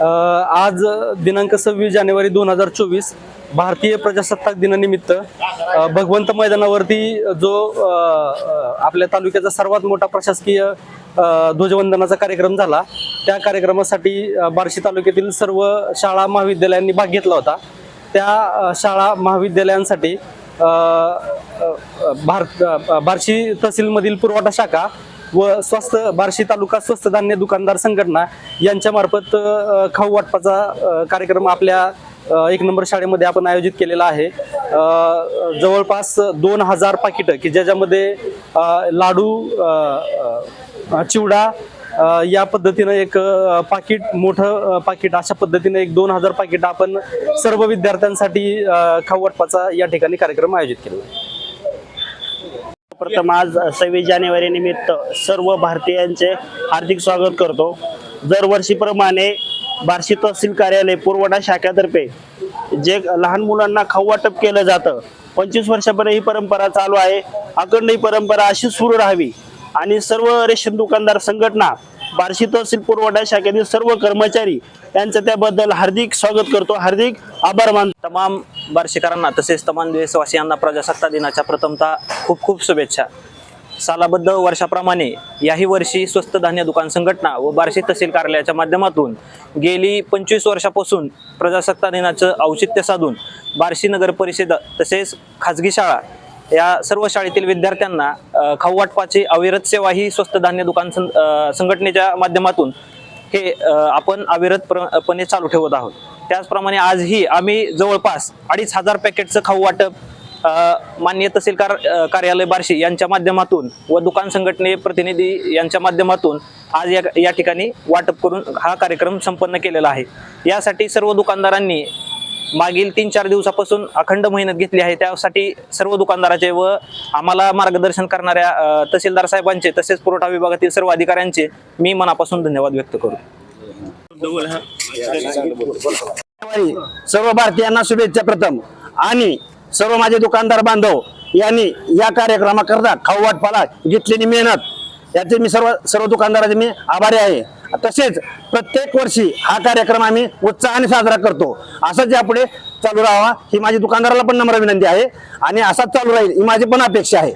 आज दिनांक सव्वीस जानेवारी दोन हजार चोवीस भारतीय प्रजासत्ताक दिनानिमित्त भगवंत मैदानावरती जो आपल्या तालुक्याचा सर्वात मोठा प्रशासकीय ध्वजवंदनाचा कार्यक्रम झाला त्या कार्यक्रमासाठी बार्शी तालुक्यातील सर्व शाळा महाविद्यालयांनी भाग घेतला होता. त्या शाळा महाविद्यालयांसाठी भार भारत बार्शी तहसीलमधील पुरवठा शाखा व स्वस्त बार्शी तालुका स्वस्त धान्य दुकानदार संघटना यांच्यामार्फत मार्फत खाऊ वाटपाचा कार्यक्रम आपल्या एक नंबर शाळेमध्ये आपण आयोजित केलेला आहे. जवळपास दोन हजार पाकिटं की ज्याच्यामध्ये लाडू चिवडा या पद्धतीनं एक पाकिट मोठं पाकिट अशा पद्धतीनं एक दोन हजार पाकिट आपण सर्व विद्यार्थ्यांसाठी खाऊ वाटपाचा या ठिकाणी कार्यक्रम आयोजित केला आहे. प्रथम आज सव्वीस जानेवारी निमित्त सर्व भारतीयांचे हार्दिक स्वागत करतो. दरवर्षीप्रमाणे बार्शी तहसील कार्यालय पुरवठा शाखेतर्फे जे लहान मुलांना खाऊ वाटप केलं जातं पंचवीस वर्षापर्यंत ही परंपरा चालू आहे. अखंड ही परंपरा अशी सुरू राहावी. आणि सर्व रेशन दुकानदार संघटना बार्शी तहसील पुरवठा शाखेतील सर्व कर्मचारी यांचं त्याबद्दल हार्दिक स्वागत करतो. हार्दिक आभार मान तमाम बार्शीकरांना तसेच तमाम देशवासियांना प्रजासत्ताक दिनाच्या प्रथमता खूप खूप शुभेच्छा. सालाबद्ध वर्षाप्रमाणे याही वर्षी स्वस्त धान्य दुकान संघटना व बार्शी तहसील कार्यालयाच्या माध्यमातून गेली पंचवीस वर्षापासून प्रजासत्ताक दिनाचं औचित्य साधून बार्शी नगर परिषद तसेच खाजगी शाळा या सर्व शाळेतील विद्यार्थ्यांना खाऊ वाटपाची अविरत सेवा ही स्वस्त धान्य दुकान सं- संघटनेच्या माध्यमातून हे आपण अविरतपणे चालू ठेवत आहोत. त्याचप्रमाणे आजही आम्ही जवळपास अडीच हजार पॅकेटचं खाऊ वाटप मान्य तहसीलकार कार्यालय बार्शी यांच्या माध्यमातून व दुकान संघटने प्रतिनिधी यांच्या माध्यमातून आज या या ठिकाणी वाटप करून हा कार्यक्रम संपन्न केलेला आहे. यासाठी सर्व दुकानदारांनी मागील तीन चार दिवसापासून अखंड मेहनत घेतली आहे. त्यासाठी सर्व दुकानदाराचे व आम्हाला मार्गदर्शन करणाऱ्या तहसीलदार साहेबांचे तसेच पुरवठा विभागातील सर्व अधिकाऱ्यांचे मी मनापासून धन्यवाद व्यक्त करू. सर्व भारतीयांना शुभेच्छा प्रथम. आणि सर्व माझे दुकानदार बांधव यांनी या कार्यक्रमाकरता खाऊ वाटपाला घेतलेली मेहनत. याचे मी सर्व सर्व दुकानदाराचे मी आभारी आहे. तसेच प्रत्येक वर्षी हा कार्यक्रम आम्ही उत्साहाने साजरा करतो. असंच यापुढे चालू राहावा ही माझी दुकानदाराला पण नम्र विनंती आहे. आणि असाच चालू राहील ही माझी पण अपेक्षा आहे.